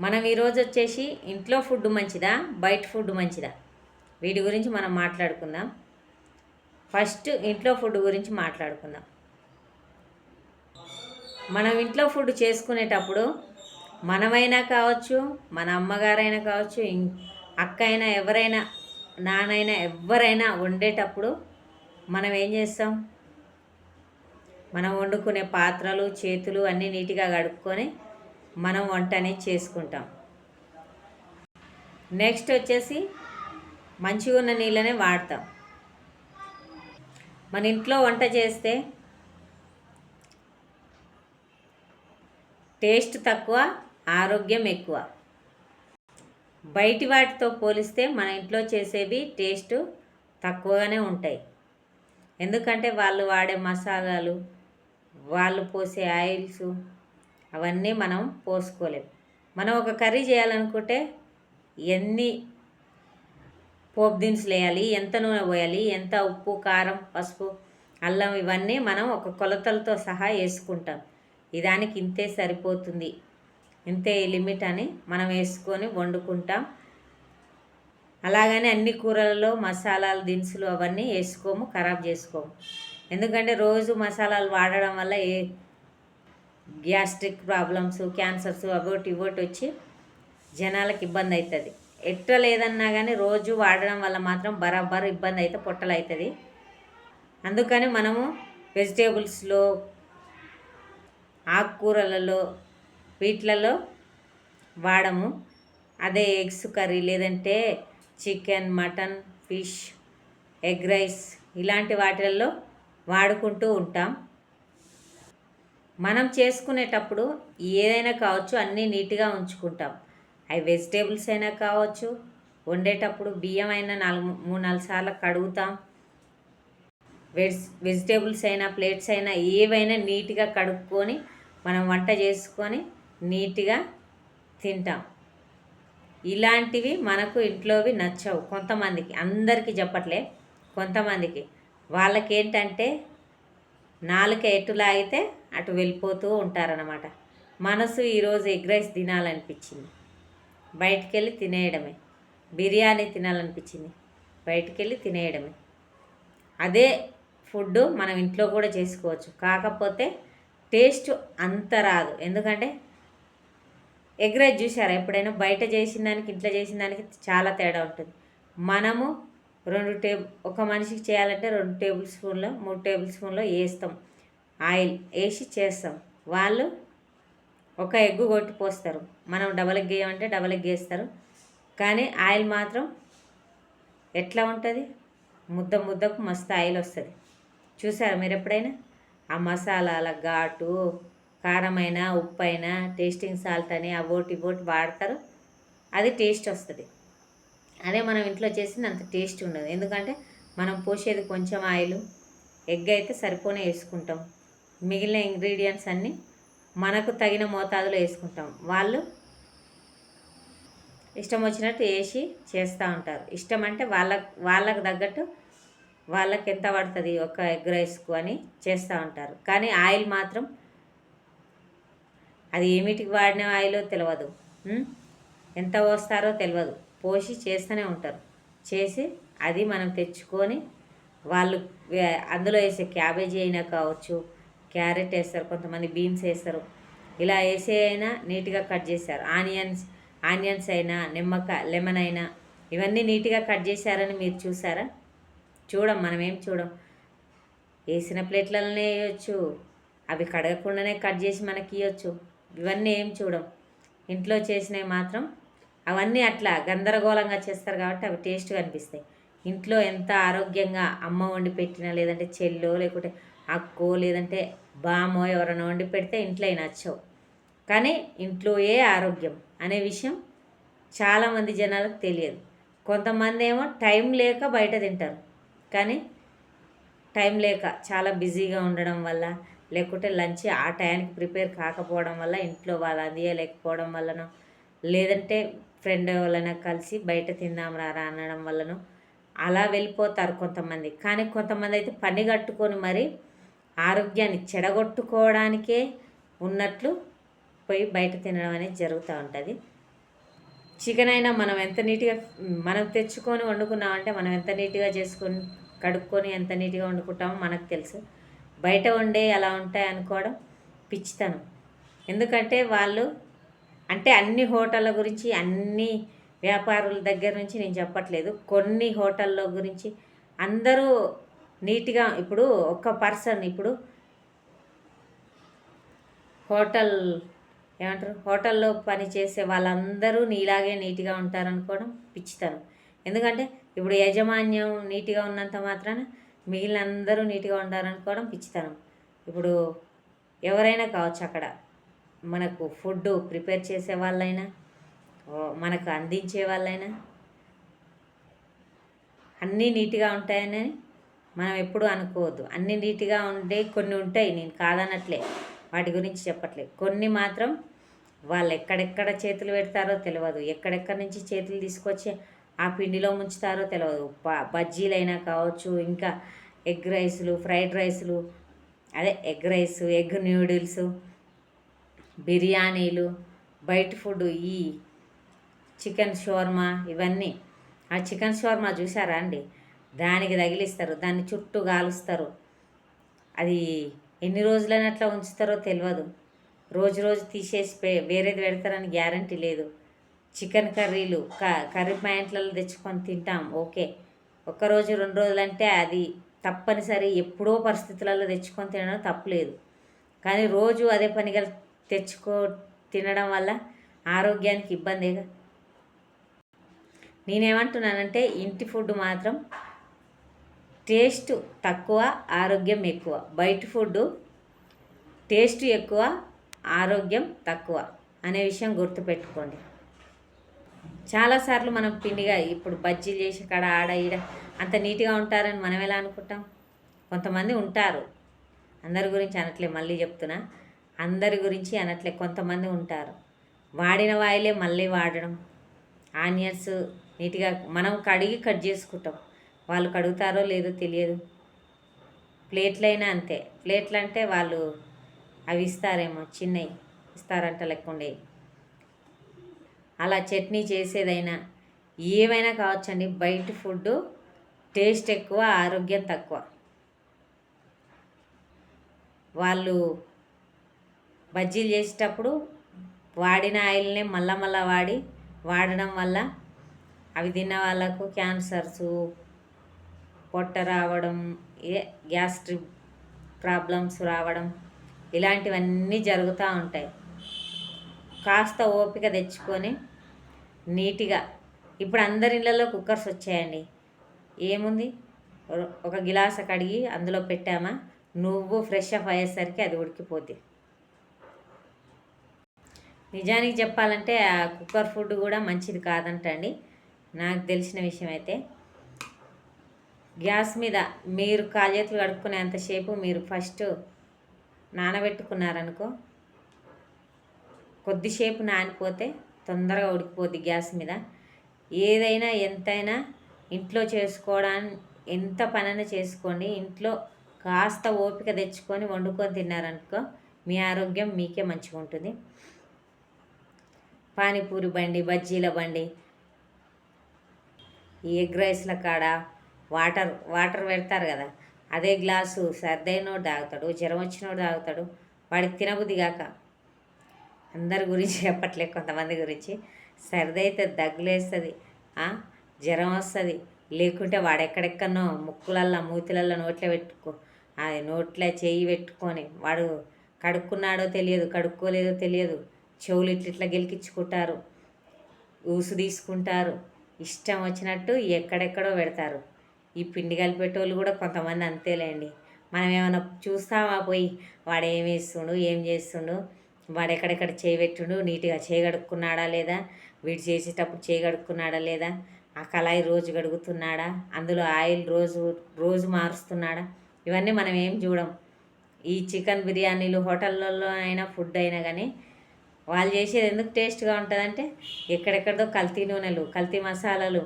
మనం ఈరోజు వచ్చేసి ఇంట్లో ఫుడ్ మంచిదా? బయట ఫుడ్ మంచిదా? వీటి గురించి మనం మాట్లాడుకుందాం. ఫస్ట్ ఇంట్లో ఫుడ్ గురించి మాట్లాడుకుందాం. మనం ఇంట్లో ఫుడ్ చేసుకునేటప్పుడు మనమైనా కావచ్చు మన అమ్మగారైనా కావచ్చు అక్క అయినా ఎవరైనా నానైనా ఎవరైనా వండేటప్పుడు మనం ఏం చేస్తాం? మనం వండుకునే పాత్రలు చేతులు అన్నీ నీట్గా కడుక్కొని మనం వంట అనేది చేసుకుంటాం. నెక్స్ట్ వచ్చేసి మంచిగా ఉన్న నీళ్ళనే వాడతాం. మన ఇంట్లో వంట చేస్తే టేస్ట్ తక్కువ ఆరోగ్యం ఎక్కువ. బయటి వాటితో పోలిస్తే మన ఇంట్లో చేసేవి టేస్ట్ తక్కువగానే ఉంటాయి. ఎందుకంటే వాళ్ళు వాడే మసాలాలు వాళ్ళు పోసే ఆయిల్స్ అవన్నీ మనం పోసుకోలేం. మనం ఒక కర్రీ చేయాలనుకుంటే ఎన్ని పోపు దినుసులు వేయాలి ఎంత నూనె పోయాలి ఎంత ఉప్పు కారం పసుపు అల్లం ఇవన్నీ మనం ఒక కొలతలతో సహా వేసుకుంటాం. ఇదానికి దానికి ఇంతే సరిపోతుంది. ఇంతే లిమిట్ అని మనం వేసుకొని వండుకుంటాం. అలాగనే అన్ని కూరలలో మసాలాలు దినుసులు అవన్నీ వేసుకోము ఖరాబ్ చేసుకోము. ఎందుకంటే రోజు మసాలాలు వాడడం వల్ల ఏ గ్యాస్ట్రిక్ ప్రాబ్లమ్స్ క్యాన్సర్స్ అబోటి ఇవోటి వచ్చి జనాలకు ఇబ్బంది అవుతుంది ఎట్ట లేదన్నా కానీ రోజు వాడడం వల్ల మాత్రం బరాబర్ ఇబ్బంది అయితే పొట్టలు అవుతుంది అందుకని మనము వెజిటేబుల్స్లో ఆకుకూరలలో వీటిలలో వాడము. అదే ఎగ్స్ కర్రీ లేదంటే chicken mutton fish egg rice ఇలాంటి వాటిల్లో వాడుకుంటూ ఉంటాం. మనం చేసుకునేటప్పుడు ఏదైనా కావచ్చు అన్నీ నీట్గా ఉంచుకుంటాం. అవి వెజిటేబుల్స్ అయినా కావచ్చు వండేటప్పుడు బియ్యం అయినా నాలుగు మూడు నాలుగు సార్లు కడుగుతాం. వెజ్ వెజిటేబుల్స్ అయినా ప్లేట్స్ అయినా ఏవైనా నీట్గా కడుక్కొని మనం వంట చేసుకొని నీట్గా తింటాం. ఇలాంటివి మనకు ఇంట్లోవి నచ్చవు. కొంతమందికి అందరికీ చెప్పట్లే కొంతమందికి. వాళ్ళకేంటంటే నాలుక ఎటు లాగితే అటు వెళ్ళిపోతూ ఉంటారనమాట మనసు ఈరోజు ఎగ్ రైస్ తినాలనిపించింది. బయటికి వెళ్ళి తినేయడమే. బిర్యానీ తినాలనిపించింది. బయటికి వెళ్ళి తినేయడమే. అదే ఫుడ్ మనం ఇంట్లో కూడా చేసుకోవచ్చు. కాకపోతే టేస్ట్ అంత రాదు. ఎందుకంటే ఎగ్ రైస్ చూసారా ఎప్పుడైనా బయట చేసిన దానికి ఇంట్లో చేసిన దానికి చాలా తేడా ఉంటుంది. మనము రెండు టేబుల్ ఒక మనిషికి చేయాలంటే రెండు టేబుల్ స్పూన్లో మూడు టేబుల్ స్పూన్లో వేస్తాం. ఆయిల్ వేసి చేస్తాం. వాళ్ళు ఒక ఎగ్గు కొట్టి పోస్తారు. మనం డబల్ ఎగ్ వేయమంటే డబల్ ఎగ్ వేస్తారు. కానీ ఆయిల్ మాత్రం ఎట్లా ఉంటుంది? ముద్ద ముద్దకు మస్తు ఆయిల్ వస్తుంది. చూసారా మీరు ఎప్పుడైనా? ఆ మసాలాల ఘాటు కారమైన ఉప్పు అయినా టేస్టింగ్ సాల్ట్ అని అవోటి ఇవోటి వాడతారు. అది టేస్ట్ వస్తుంది. అదే మనం ఇంట్లో చేసింది అంత టేస్ట్ ఉండదు. ఎందుకంటే మనం పోసేది కొంచెం ఆయిల్ ఎగ్ అయితే సరిపోనే వేసుకుంటాం. మిగిలిన ఇంగ్రీడియంట్స్ అన్నీ మనకు తగిన మోతాదులో వేసుకుంటాం. వాళ్ళు ఇష్టం వచ్చినట్టు వేసి చేస్తూ ఉంటారు. ఇష్టం అంటే వాళ్ళ వాళ్ళకు తగ్గట్టు వాళ్ళకి ఎంత పడుతుంది ఒక ఎగ్ రైస్కు అని చేస్తూ ఉంటారు. కానీ ఆయిల్ మాత్రం అది ఏమిటికి వాడిన ఆయిలో తెలియదు ఎంత పోస్తారో తెలియదు పోసి చేస్తూనే ఉంటారు. చేసి అది మనం తెచ్చుకొని వాళ్ళు అందులో వేసే క్యాబేజీ అయినా కావచ్చు క్యారెట్ వేస్తారు కొంతమంది బీన్స్ వేస్తారు. ఇలా వేసే అయినా నీట్గా కట్ చేశారు. ఆనియన్స్ ఆనియన్స్ అయినా నిమ్మకాయ లెమన్ అయినా ఇవన్నీ నీట్గా కట్ చేశారని మీరు చూసారా? చూడం మనం ఏం చూడం? వేసిన ప్లేట్లలోనే వేయచ్చు అవి కడగకుండానే కట్ చేసి మనకి ఇవ్వచ్చు ఇవన్నీ ఏం చూడం? ఇంట్లో చేసినవి మాత్రం అవన్నీ అట్లా గందరగోళంగా చేస్తారు కాబట్టి అవి టేస్ట్గా అనిపిస్తాయి. ఇంట్లో ఎంత ఆరోగ్యంగా అమ్మ వండి పెట్టినా లేదంటే చెల్లో లేకుంటే అక్కో లేదంటే బామో ఎవరైనా వండి పెడితే ఇంట్లో నచ్చవు కానీ ఇంట్లో ఏ ఆరోగ్యం అనే విషయం చాలామంది జనాలకు తెలియదు. కొంతమంది ఏమో టైం లేక బయట తింటారు. కానీ టైం లేక చాలా బిజీగా ఉండడం వల్ల లేకుంటే లంచ్ ఆ టయానికి ప్రిపేర్ కాకపోవడం వల్ల ఇంట్లో వాళ్ళు అందియలేకపోవడం వల్లనో లేదంటే ఫ్రెండ్ వాళ్ళైనా కలిసి బయట తిందాం రారా అనడం వల్లనో అలా వెళ్ళిపోతారు కొంతమంది. కానీ కొంతమంది అయితే పని కట్టుకొని మరి ఆరోగ్యాన్ని చెడగొట్టుకోవడానికే ఉన్నట్లు పోయి బయట తినడం అనేది జరుగుతూ ఉంటుంది. చికెన్ అయినా మనం ఎంత నీట్గా మనం తెచ్చుకొని వండుకున్నామంటే మనం ఎంత నీట్గా చేసుకొని కడుక్కొని ఎంత నీట్గా వండుకుంటామో మనకు తెలుసు. బయట వండే అలా ఉంటాయి అనుకోవడం పిచ్చితనం. ఎందుకంటే వాళ్ళు అంటే అన్ని హోటళ్ళ గురించి అన్ని వ్యాపారుల దగ్గర నుంచి నేను చెప్పట్లేదు. కొన్ని హోటల్లో గురించి అందరూ నీట్గా ఇప్పుడు ఒక్క పర్సన్ ఇప్పుడు హోటల్ ఏమంటారు? హోటల్లో పని చేసే వాళ్ళందరూ నీలాగే నీట్గా ఉంటారనుకోవడం పిచ్చితనం. ఎందుకంటే ఇప్పుడు యాజమాన్యం నీట్గా ఉన్నంత మాత్రాన మిగిలిన అందరూ నీట్గా ఉంటారనుకోవడం పిచ్చితనం. ఇప్పుడు ఎవరైనా కావచ్చు అక్కడ మనకు ఫుడ్ ప్రిపేర్ చేసే వాళ్ళైనా మనకు అందించే వాళ్ళైనా అన్నీ నీట్గా ఉంటాయని మనం ఎప్పుడు అనుకోవద్దు. అన్ని నీట్గా ఉండే కొన్ని ఉంటాయి. నేను కాదనట్లే. వాటి గురించి చెప్పట్లేదు కొన్ని మాత్రం వాళ్ళు ఎక్కడెక్కడ చేతులు పెడతారో తెలియదు ఎక్కడెక్కడి నుంచి చేతులు తీసుకొచ్చి ఆ పిండిలో ముంచుతారో తెలియదు బజ్జీలైనా కావచ్చు ఇంకా ఎగ్ రైస్లు ఫ్రైడ్ రైస్లు అదే ఎగ్ రైస్ ఎగ్ న్యూడిల్స్ బిర్యానీలు బయట ఫుడ్ ఈ చికెన్ షోర్మా ఇవన్నీ. ఆ చికెన్ షోర్మా చూసారా అండి? దానికి తగిలిస్తారు దాన్ని చుట్టూ కాలుస్తారు అది ఎన్ని రోజులని అట్లా ఉంచుతారో తెలియదు రోజు రోజు తీసేసి వేరేది పెడతారని గ్యారంటీ లేదు. చికెన్ కర్రీలు క కర్రీ ప్యాంట్లలో తెచ్చుకొని తింటాం ఓకే. ఒక్కరోజు రెండు రోజులు అంటే అది తప్పనిసరి. ఎప్పుడో పరిస్థితులలో తెచ్చుకొని తినడం తప్పులేదు కానీ రోజు అదే పనిగా తెచ్చుకో తినడం వల్ల ఆరోగ్యానికి ఇబ్బందిగా నేనేమంటున్నానంటే ఇంటి ఫుడ్ మాత్రం టేస్ట్ తక్కువ ఆరోగ్యం ఎక్కువ. బయట ఫుడ్ టేస్ట్ ఎక్కువ ఆరోగ్యం తక్కువ అనే విషయం గుర్తుపెట్టుకోండి. చాలాసార్లు మనం పిండిగా ఇప్పుడు బజ్జీలు చేసి కాడ ఆడ ఈడ అంత నీట్గా ఉంటారని మనం ఎలా అనుకుంటాం? కొంతమంది ఉంటారు. అందరి గురించి అనట్లే మళ్ళీ చెప్తున్నా. అందరి గురించి అనట్లే కొంతమంది ఉంటారు. వాడిన వాయిలే మళ్ళీ వాడడం. ఆనియన్స్ నీట్గా మనం కడిగి కట్ చేసుకుంటాం. వాళ్ళు కడుగుతారో లేదో తెలియదు. ప్లేట్లైనా అంతే. ప్లేట్లు అంటే వాళ్ళు అవి ఇస్తారేమో చిన్నవి ఇస్తారంట లేకుండా అలా చట్నీ చేసేదైనా ఏమైనా కావచ్చండి. బయట ఫుడ్ టేస్ట్ ఎక్కువ ఆరోగ్యం తక్కువ. వాళ్ళు బజ్జీలు చేసేటప్పుడు వాడిన ఆయిల్నే మళ్ళా మళ్ళా వాడి వాడడం వల్ల అవి తిన్న వాళ్ళకు క్యాన్సర్సు పొట్ట రావడం గ్యాస్ట్రిక్ ప్రాబ్లమ్స్ రావడం ఇలాంటివన్నీ జరుగుతూ ఉంటాయి. కాస్త ఓపిక తెచ్చుకొని నీట్గా ఇప్పుడు అందరి ఇళ్ళల్లో కుక్కర్స్ వచ్చాయండి. ఏముంది? ఒక గిలాస కడిగి అందులో పెట్టామా? నువ్వు ఫ్రెష్ అప్ అయ్యేసరికి అది ఉడికిపోద్ది. నిజానికి చెప్పాలంటే ఆ కుక్కర్ ఫుడ్ కూడా మంచిది కాదంటండి. నాకు తెలిసిన విషయం అయితే. గ్యాస్ మీద మీరు కాళ్ళేతులు కడుక్కునేంతసేపు మీరు ఫస్ట్ నానబెట్టుకున్నారనుకో కొద్దిసేపు నానిపోతే తొందరగా ఉడికిపోద్ది గ్యాస్ మీద. ఏదైనా ఎంతైనా ఇంట్లో చేసుకోవడానికి ఎంత పనైనా చేసుకోండి. ఇంట్లో కాస్త ఓపిక తెచ్చుకొని వండుకొని తిన్నారనుకో మీ ఆరోగ్యం మీకే మంచిగా ఉంటుంది. పానీపూరి బండి బజ్జీల బండి ఈ ఎగ్ రైస్ల కాడ వాటర్ వాటర్ పెడతారు కదా. అదే గ్లాసు సర్దైనోడు తాగుతాడు జ్వరం వచ్చినోడు తాగుతాడు వాడికి తినబుద్ధి కాక. అందరి గురించి చెప్పట్లే కొంతమంది గురించి. సర్ది అయితే దగ్గులేస్తుంది జ్వరం వస్తుంది. లేకుంటే వాడు ఎక్కడెక్కడనో ముక్కులల్లో మూతిలల్లో నోట్లో పెట్టుకో అది నోట్లో చేయి పెట్టుకొని వాడు కడుక్కున్నాడో తెలియదు కడుక్కోలేదో తెలియదు. చెవులు ఇట్లా గెలికించుకుంటారు ఊసు తీసుకుంటారు. ఇష్టం వచ్చినట్టు ఎక్కడెక్కడో పెడతారు. ఈ పిండి కలిపేటోళ్ళు కూడా కొంతమంది అంతేలేండి. మనం ఏమైనా చూస్తామా పోయి? వాడు ఏం వేస్తుండు ఏం చేస్తుండు? వాడు ఎక్కడెక్కడ చేయబెట్టుండు? నీట్గా చేయగడుక్కున్నాడా లేదా? వీడు చేసేటప్పుడు చేయగడుక్కున్నాడా లేదా? ఆ కళాయి రోజు గడుగుతున్నాడా అందులో ఆయిల్ రోజు రోజు మారుస్తున్నాడా? ఇవన్నీ మనం ఏం చూడం. ఈ చికెన్ బిర్యానీలు హోటళ్ళల్లో అయినా ఫుడ్ అయినా కానీ వాళ్ళు చేసేది ఎందుకు టేస్ట్గా ఉంటుందంటే ఎక్కడెక్కడదో కల్తీ నూనెలు కల్తీ మసాలాలు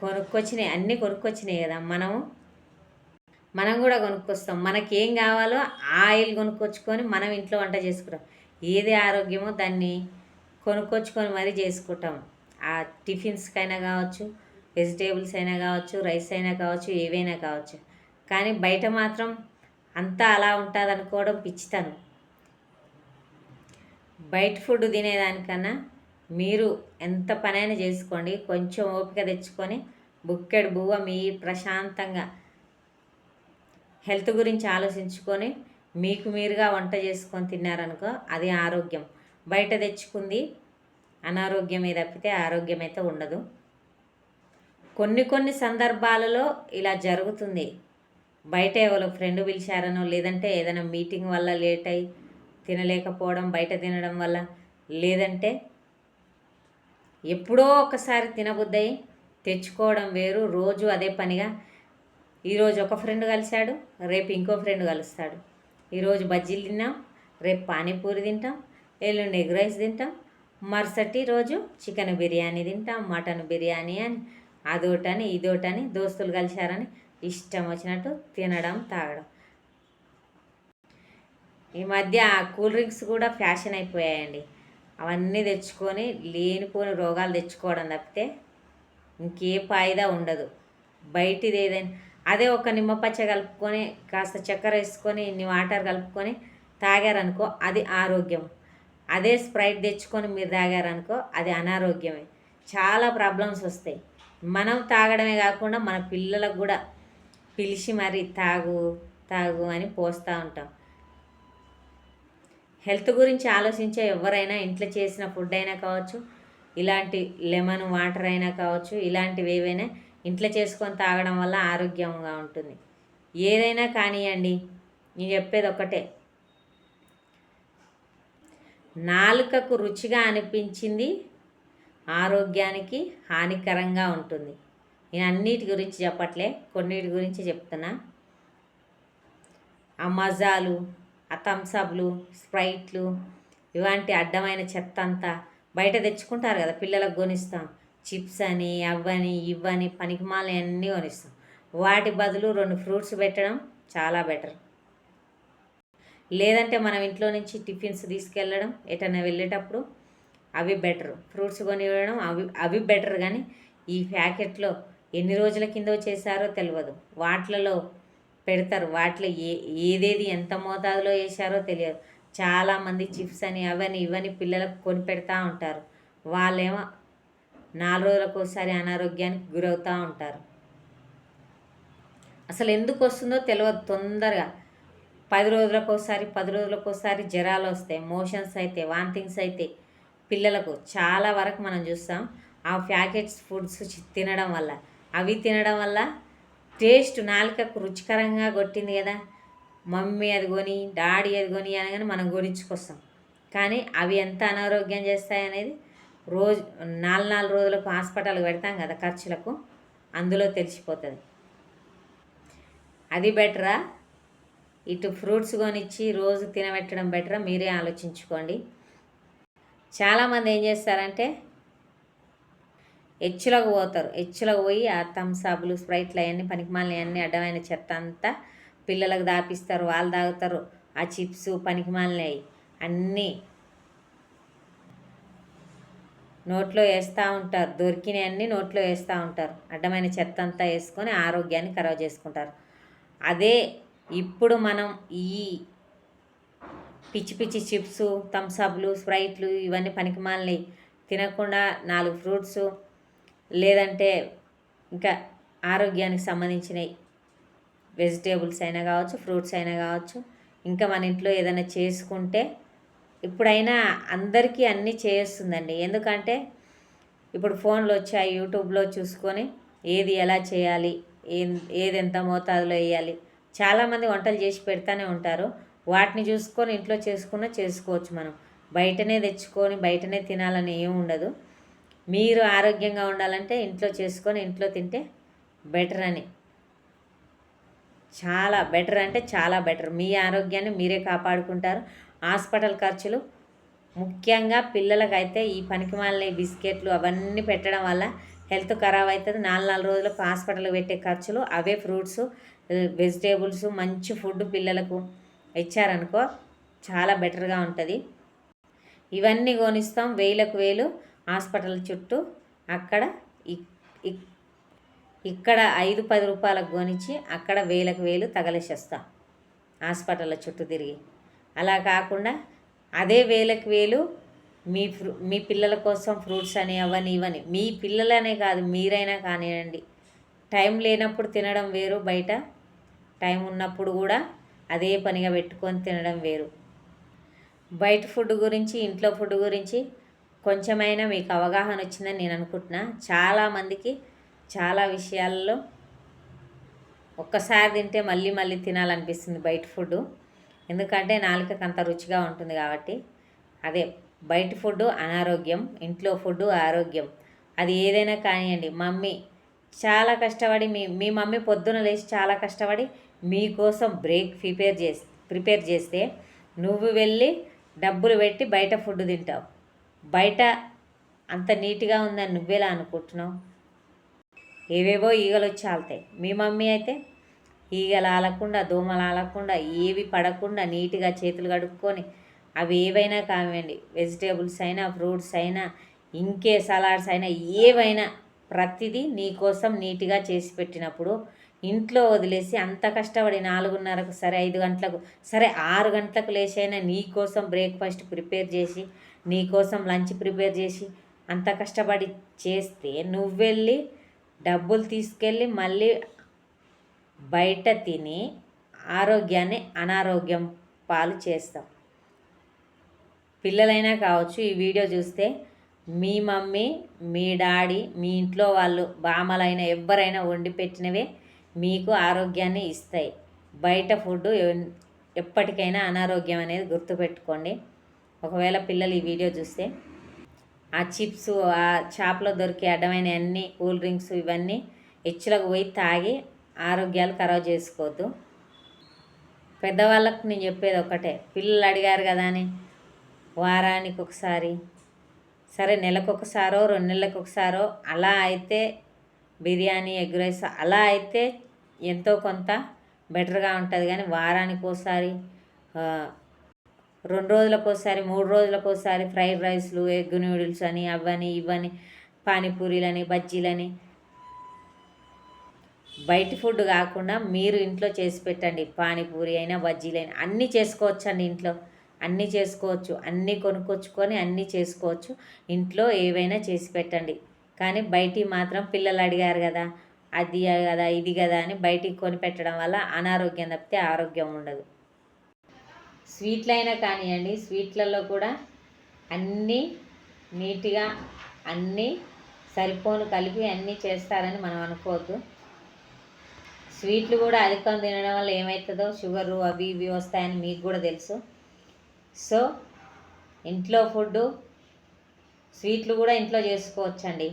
కొనుక్కొచ్చినాయి అన్నీ కొనుక్కొచ్చినాయి కదా మనము. మనం కూడా కొనుక్కొస్తాం. మనకి ఏం కావాలో ఆయిల్ కొనుక్కొచ్చుకొని మనం ఇంట్లో వంట చేసుకుంటాం. ఏది ఆరోగ్యమో దాన్ని కొనుక్కొచ్చుకొని మరీ చేసుకుంటాం. ఆ టిఫిన్స్కైనా కావచ్చు వెజిటేబుల్స్ అయినా కావచ్చు రైస్ అయినా కావచ్చు ఏవైనా కావచ్చు. కానీ బయట మాత్రం అంతా అలా ఉంటుంది అనుకోవడం పిచ్చితనం. బయట ఫుడ్ తినేదానికన్నా మీరు ఎంత పనైనా చేసుకోండి. కొంచెం ఓపిక తెచ్చుకొని బుక్కెడు బువ్వ మీ ప్రశాంతంగా హెల్త్ గురించి ఆలోచించుకొని మీకు మీరుగా వంట చేసుకొని తిన్నారనుకో అది ఆరోగ్యం. బయట తెచ్చుకుంది అనారోగ్యమే తప్పితే ఆరోగ్యం అయితే ఉండదు. కొన్ని కొన్ని సందర్భాలలో ఇలా జరుగుతుంది. బయట ఎవరో ఫ్రెండ్ పిలిచారనో లేదంటే ఏదైనా మీటింగ్ వల్ల లేట్ అయి తినలేకపోవడం బయట తినడం వల్ల లేదంటే ఎప్పుడో ఒకసారి తినబుద్దయి తెచ్చుకోవడం వేరు. రోజు అదే పనిగా. ఈరోజు ఒక ఫ్రెండ్ కలిశాడు. రేపు ఇంకో ఫ్రెండ్ కలుస్తాడు. ఈరోజు బజ్జీలు తిన్నాం. రేపు పానీపూరి తింటాం. ఎల్లుండి ఎగ్ రైస్ తింటాం. మరుసటి రోజు చికెన్ బిర్యానీ తింటాం. మటన్ బిర్యానీ అని. అదోటని ఇదోటని దోస్తులు కలిశారని ఇష్టం వచ్చినట్టు తినడం తాగడం. ఈ మధ్య కూల్ డ్రింక్స్ కూడా ఫ్యాషన్ అయిపోయాయండి. అవన్నీ తెచ్చుకొని లేనిపోని రోగాలు తెచ్చుకోవడం తప్పితే ఇంకే ఫాయిదా ఉండదు. బయటిది ఏదైనా అదే ఒక నిమ్మపచ్చ కలుపుకొని కాస్త చక్కెర వేసుకొని ఇన్ని వాటర్ కలుపుకొని తాగారనుకో అది ఆరోగ్యం. అదే స్ప్రైట్ తెచ్చుకొని మీరు తాగారనుకో అది అనారోగ్యమే. చాలా ప్రాబ్లమ్స్ వస్తాయి. మనం తాగడమే కాకుండా మన పిల్లలకు కూడా పిలిచి మరి తాగు తాగు అని పోస్తూ ఉంటాం. హెల్త్ గురించి ఆలోచించే ఎవరైనా ఇంట్లో చేసిన ఫుడ్ అయినా కావచ్చు ఇలాంటి లెమన్ వాటర్ అయినా కావచ్చు ఇలాంటివి ఏవైనా ఇంట్లో చేసుకొని తాగడం వల్ల ఆరోగ్యంగా ఉంటుంది. ఏదైనా కానివ్వండి నేను చెప్పేది ఒకటే నాలుకకు రుచిగా అనిపించింది ఆరోగ్యానికి హానికరంగా ఉంటుంది. నేను అన్నిటి గురించి చెప్పట్లే కొన్నిటి గురించి చెప్తున్నా. ఆ మజాలు ఆ థమ్సప్లు స్ప్రైట్లు ఇలాంటి అడ్డమైన చెత్త అంతా బయట తెచ్చుకుంటారు కదా పిల్లలకు కొనిస్తాం. చిప్స్ అని అవ్వని ఇవ్వని పనికిమాలని అన్నీ కొనిస్తాం. వాటి బదులు రెండు ఫ్రూట్స్ పెట్టడం చాలా బెటర్ లేదంటే మనం ఇంట్లో నుంచి టిఫిన్స్ తీసుకెళ్ళడం ఎటన్నా వెళ్ళేటప్పుడు అవి బెటర్ ఫ్రూట్స్ కొనివ్వడం అవి అవి బెటర్ కానీ ఈ ప్యాకెట్లో ఎన్ని రోజుల కింద చేశారో తెలియదు వాటిలలో పెడతారు. వాటిలో ఏ ఏదేది ఎంత మోతాదులో వేశారో తెలియదు. చాలామంది చిప్స్ అని అవని ఇవని పిల్లలకు కొని పెడతా ఉంటారు. వాళ్ళేమో నాలుగు రోజులకు ఒకసారి అనారోగ్యానికి గురవుతూ ఉంటారు. అసలు ఎందుకు వస్తుందో తెలియదు తొందరగా. పది రోజులకు ఒకసారి పది రోజులకు ఒకసారి జ్వరాలు వస్తాయి. మోషన్స్ అయితే వాంతింగ్స్ అయితే పిల్లలకు చాలా వరకు మనం చూస్తాం. ఆ ప్యాకెట్స్ ఫుడ్స్ తినడం వల్ల. అవి తినడం వల్ల టేస్ట్ నాలుకకు రుచికరంగా కొట్టింది కదా. మమ్మీ అది కొని డాడీ అది కొని అనగానే మనం గురించుకొస్తాం కానీ అవి ఎంత అనారోగ్యం చేస్తాయనేది రోజు నాలుగు నాలుగు రోజులకు హాస్పిటల్కి పెడతాం కదా ఖర్చులకు అందులో తెలిసిపోతుంది. అది బెటరా? ఇటు ఫ్రూట్స్ కొనిచ్చి రోజు తినబెట్టడం బెటరా? మీరే ఆలోచించుకోండి. చాలామంది ఏం చేస్తారంటే హెచ్చులకు పోతారు. హెచ్చులకు పోయి ఆ థమ్సాబులు స్ప్రైట్లు అవన్నీ పనికిమాలని అన్నీ అడ్డమైన చెత్త అంతా పిల్లలకు దాపిస్తారు. వాళ్ళు తాగుతారు. ఆ చిప్స్ పనికిమాలినవి అన్నీ నోట్లో వేస్తూ ఉంటారు. దొరికినవన్నీ నోట్లో వేస్తూ ఉంటారు. అడ్డమైన చెత్త అంతా వేసుకొని ఆరోగ్యాన్ని ఖరాబ్ చేసుకుంటారు. అదే ఇప్పుడు మనం ఈ పిచ్చి పిచ్చి చిప్స్ థమ్సప్లు స్ప్రైట్లు ఇవన్నీ పనికిమాలినవి. తినకుండా నాలుగు ఫ్రూట్స్ లేదంటే ఇంకా ఆరోగ్యానికి సంబంధించినవి వెజిటేబుల్స్ అయినా కావచ్చు ఫ్రూట్స్ అయినా కావచ్చు ఇంకా మన ఇంట్లో ఏదైనా చేసుకుంటే ఇప్పుడైనా అందరికీ అన్నీ చేస్తుందండి. ఎందుకంటే ఇప్పుడు ఫోన్లు వచ్చాయి యూట్యూబ్లో చూసుకొని ఏది ఎలా చేయాలి ఏది ఎంత మోతాదులో వేయాలి చాలామంది వంటలు చేసి పెడతానే ఉంటారు. వాటిని చూసుకొని ఇంట్లో చేసుకున్న చేసుకోవచ్చు మనం. బయటనే తెచ్చుకొని బయటనే తినాలని ఏమి ఉండదు. మీరు ఆరోగ్యంగా ఉండాలంటే ఇంట్లో చేసుకొని ఇంట్లో తింటే బెటర్ అని. చాలా బెటర్ అంటే చాలా బెటర్. మీ ఆరోగ్యాన్ని మీరే కాపాడుకుంటారు. హాస్పిటల్ ఖర్చులు ముఖ్యంగా పిల్లలకైతే ఈ పనికిమాలిన బిస్కెట్లు అవన్నీ పెట్టడం వల్ల హెల్త్ ఖరాబ్ అవుతుంది. నాలుగు నాలుగు రోజులకు హాస్పిటల్ పెట్టే ఖర్చులు అవే ఫ్రూట్స్ వెజిటేబుల్స్ మంచి ఫుడ్ పిల్లలకు ఇచ్చారనుకో చాలా బెటర్గా ఉంటుంది. ఇవన్నీ కొనిస్తాం. వేలకు వేలు హాస్పిటల్ చుట్టూ అక్కడ ఇక్కడ ఐదు పది రూపాయలకు గోనిచ్చి అక్కడ వేలకు వేలు తగలేసేస్తాం హాస్పిటల్ చుట్టూ తిరిగి. అలా కాకుండా అదే వేలకు వేలు మీ ఫ్రూ మీ పిల్లల కోసం ఫ్రూట్స్ అని అవని ఇవని మీ పిల్లలనే కాదు మీరైనా కానివ్వండి. టైం లేనప్పుడు తినడం వేరు బయట టైం ఉన్నప్పుడు కూడా అదే పనిగా పెట్టుకొని తినడం వేరు. బయట ఫుడ్ గురించి ఇంట్లో ఫుడ్ గురించి కొంచెమైనా మీకు అవగాహన వచ్చిందని నేను అనుకుంటున్నా. చాలామందికి చాలా విషయాల్లో ఒక్కసారి తింటే మళ్ళీ మళ్ళీ తినాలనిపిస్తుంది బయట ఫుడ్ ఎందుకంటే నాలుకకు అంత రుచిగా ఉంటుంది కాబట్టి. అదే బయట ఫుడ్ అనారోగ్యం ఇంట్లో ఫుడ్ ఆరోగ్యం. అది ఏదైనా కానివ్వండి మమ్మీ చాలా కష్టపడి మీ మీ మమ్మీ పొద్దున లేచి చాలా కష్టపడి మీకోసం బ్రేక్ ప్రిపేర్ చేసి ప్రిపేర్ చేస్తే నువ్వు వెళ్ళి డబ్బులు పెట్టి బయట ఫుడ్ తింటావు. బయట అంత నీట్గా ఉందని నువ్వేలా అనుకుంటున్నావు? ఏవేవో ఈగలు వచ్చి ఆలుతాయి. మీ మమ్మీ అయితే ఈగలు ఆలకుండా దోమలు ఆలకుండా ఏవి పడకుండా నీట్గా చేతులు కడుక్కొని అవి ఏవైనా కావండి వెజిటేబుల్స్ అయినా ఫ్రూట్స్ అయినా ఇంకే సలాడ్స్ అయినా ఏవైనా ప్రతిదీ నీకోసం నీట్గా చేసి పెట్టినప్పుడు ఇంట్లో వదిలేసి అంత కష్టపడి నాలుగున్నరకు సరే ఐదు గంటలకు సరే ఆరు గంటలకు లేచైనా నీకోసం బ్రేక్ఫాస్ట్ ప్రిపేర్ చేసి నీకోసం లంచ్ ప్రిపేర్ చేసి అంత కష్టపడి చేస్తే నువ్వెళ్ళి డబ్బులు తీసుకెళ్ళి మళ్ళీ బయట తిని ఆరోగ్యాన్ని అనారోగ్యం పాలు చేస్తాం పిల్లలైనా కావచ్చు ఈ వీడియో చూస్తే మీ మమ్మీ మీ డాడీ మీ ఇంట్లో వాళ్ళు బామలైనా ఎవరైనా వండి పెట్టినవే మీకు ఆరోగ్యాన్ని ఇస్తాయి. బయట ఫుడ్ ఎప్పటికైనా అనారోగ్యం అనేది గుర్తుపెట్టుకోండి. ఒకవేళ పిల్లలు ఈ వీడియో చూస్తే ఆ చిప్స్ ఆ షాప్లో దొరికే అడ్డమైన అన్ని కూల్ డ్రింక్స్ ఇవన్నీ హెచ్చులకు పోయి తాగి ఆరోగ్యాలు ఖరాబ్ చేసుకోవద్దు. పెద్దవాళ్ళకు నేను చెప్పేది ఒకటే పిల్లలు అడిగారు కదా అని వారానికి ఒకసారి సరే నెలకొకసారో రెండు నెలలకు ఒకసారో అలా అయితే బిర్యానీ ఎగ్ రైస్ అలా అయితే ఎంతో కొంత బెటర్గా ఉంటుంది కానీ వారానికి ఒకసారి రెండు రోజులకోసారి మూడు రోజులకోసారి ఫ్రైడ్ రైస్లు ఎగ్ నూడిల్స్ అని అవని ఇవని పానీపూరీలని బజ్జీలని. బయట ఫుడ్ కాకుండా మీరు ఇంట్లో చేసి పెట్టండి. పానీపూరి అయినా బజ్జీలైనా అన్నీ చేసుకోవచ్చండి ఇంట్లో. అన్నీ చేసుకోవచ్చు. అన్నీ కొనుక్కొచ్చుకొని అన్నీ చేసుకోవచ్చు. ఇంట్లో ఏవైనా చేసి పెట్టండి. కానీ బయటికి మాత్రం పిల్లలు అడిగారు కదా అది కదా ఇది కదా అని బయటికి కొని పెట్టడం వల్ల అనారోగ్యం తప్పితే ఆరోగ్యం ఉండదు. స్వీట్లు అయినా కానివ్వండి స్వీట్లలో కూడా అన్నీ నీట్గా అన్నీ సరిపోను కలిపి అన్నీ చేస్తారని మనం అనుకోవద్దు. స్వీట్లు కూడా అధికం తినడం వల్ల ఏమవుతుందో షుగరు అవి ఇవి వస్తాయని మీకు కూడా తెలుసు. సో ఇంట్లో ఫుడ్డు స్వీట్లు కూడా ఇంట్లో చేసుకోవచ్చండి.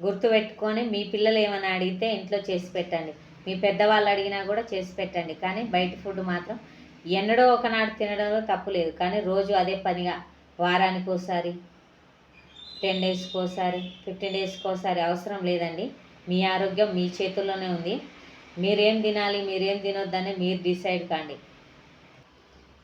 గుర్తుపెట్టుకొని మీ పిల్లలు ఏమైనా అడిగితే ఇంట్లో చేసి పెట్టండి. మీ పెద్దవాళ్ళు అడిగినా కూడా చేసి పెట్టండి. కానీ బయట ఫుడ్ మాత్రం ఎన్నడో ఒకనాడు తినడంలో తప్పు లేదు. కానీ రోజు అదే పనిగా. వారానికి ఒకసారి టెన్ డేస్కి ఒకసారి ఫిఫ్టీన్ డేస్కి ఒకసారి అవసరం లేదండి. మీ ఆరోగ్యం మీ చేతుల్లోనే ఉంది. మీరేం తినాలి మీరేం తినొద్దని మీరు డిసైడ్ కాండి.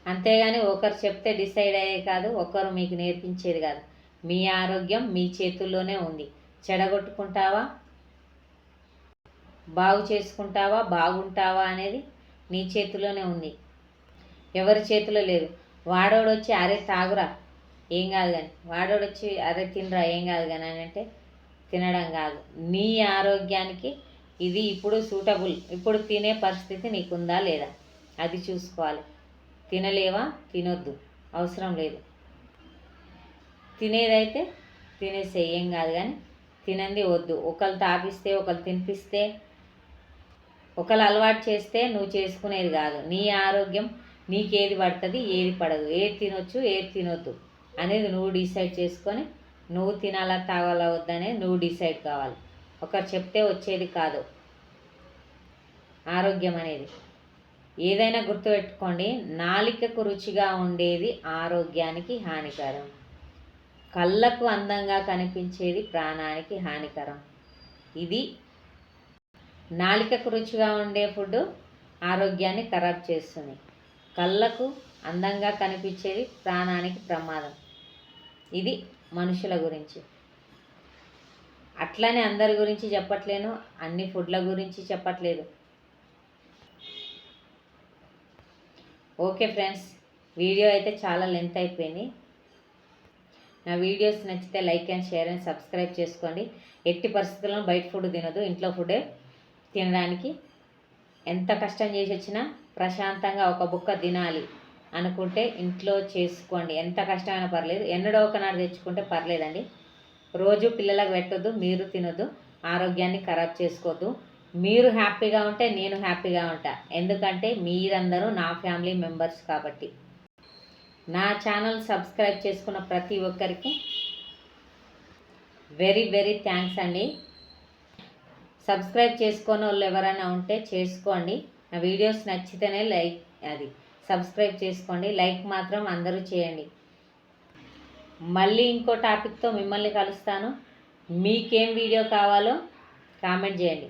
అంతేగాని ఒకరు చెప్తే డిసైడ్ అయ్యే కాదు ఒకరు మీకు నేర్పించేది కాదు. మీ ఆరోగ్యం మీ చేతుల్లోనే ఉంది. చెడగొట్టుకుంటావా? బాగు చేసుకుంటావా? బాగుంటావా అనేది నీ చేతిలోనే ఉంది. ఎవరి చేతిలో లేదు. వాడోడు వచ్చి అరే తాగురా ఏం కాదు కానీ వాడోడు వచ్చి అరే తినరా ఏం కాదు కానీ అని అంటే తినడం కాదు. నీ ఆరోగ్యానికి ఇది ఇప్పుడు సూటబుల్. ఇప్పుడు తినే పరిస్థితి నీకుందా లేదా? అది చూసుకోవాలి. తినలేవా? తినొద్దు. అవసరం లేదు. తినేదైతే తినేసే ఏం కాదు కానీ తినంది వద్దు. ఒకరు తాపిస్తే ఒకరు తినిపిస్తే ఒకరు అలవాటు చేస్తే నువ్వు చేసుకునేది కాదు. నీ ఆరోగ్యం నీకేది పడుతుంది ఏది పడదు. ఏది తినొచ్చు ఏది తినొద్దు అనేది నువ్వు డిసైడ్ చేసుకొని నువ్వు తినాలా తాగాలా వద్దనే నువ్వు డిసైడ్ కావాలి. ఒకరు చెప్తే వచ్చేది కాదు. ఆరోగ్యం అనేది. ఏదైనా గుర్తుపెట్టుకోండి నాలికకు రుచిగా ఉండేది ఆరోగ్యానికి హానికరం. కళ్ళకు అందంగా కనిపించేది ప్రాణానికి హానికరం. ఇది నాలికకు రుచిగా ఉండే ఫుడ్ ఆరోగ్యాన్ని ఖరాబ్ చేస్తుంది. కళ్ళకు అందంగా కనిపించేది ప్రాణానికి ప్రమాదం. ఇది మనుషుల గురించి. అట్లనే అందరి గురించి చెప్పట్లేను అన్ని ఫుడ్ల గురించి చెప్పట్లేదు. ఓకే ఫ్రెండ్స్ వీడియో అయితే చాలా లెంత్ అయిపోయింది. నా వీడియోస్ నచ్చితే like and share and subscribe చేసుకోండి. ఎట్టి పరిస్థితుల్లో బయట ఫుడ్ తినదు ఇంట్లో ఫుడే తినడానికి. ఎంత కష్టం చేసి వచ్చినా ప్రశాంతంగా ఒక బుక్క తినాలి. అనుకుంటే ఇంట్లో చేసుకోండి. ఎంత కష్టమైనా పర్లేదు. ఎన్నడో ఒకనాడు తెచ్చుకుంటే పర్లేదండి. రోజు పిల్లలకు పెట్టొద్దు మీరు తినొద్దు. ఆరోగ్యాన్ని ఖరాబ్ చేసుకోవద్దు మీరు హ్యాపీగా ఉంటే నేను హ్యాపీగా ఉంటా. ఎందుకంటే మీరందరూ నా ఫ్యామిలీ మెంబర్స్ కాబట్టి. నా ఛానల్ సబ్స్క్రైబ్ చేసుకున్న ప్రతి ఒక్కరికి వెరీ వెరీ థ్యాంక్స్ అండి. సబ్స్క్రైబ్ చేసుకోని వాళ్ళు ఎవరైనా ఉంటే చేసుకోండి. నా వీడియోస్ నచ్చితేనే లైక్ అది సబ్స్క్రైబ్ చేసుకోండి. లైక్ మాత్రం అందరూ చేయండి. మళ్ళీ ఇంకో టాపిక్తో మిమ్మల్ని కలుస్తాను. మీకేం వీడియో కావాలో కామెంట్ చేయండి.